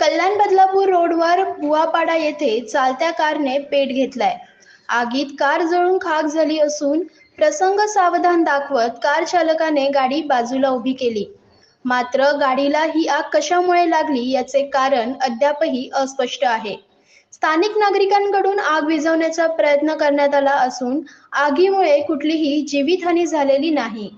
कल्याण बदलापूर रोडवर बुवापाडा येथे चालत्या कारने पेट घेतलाय. आगीत कार जळून खाक झाली असून प्रसंग सावधान दाखवत कार चालकाने गाडी बाजूला उभी केली. मात्र गाडीला ही आग कशामुळे लागली याचे कारण अद्यापही अस्पष्ट आहे. स्थानिक नागरिकांकडून आग विझवण्याचा प्रयत्न करण्यात आला असून आगीमुळे कुठलीही जीवितहानी झालेली नाही.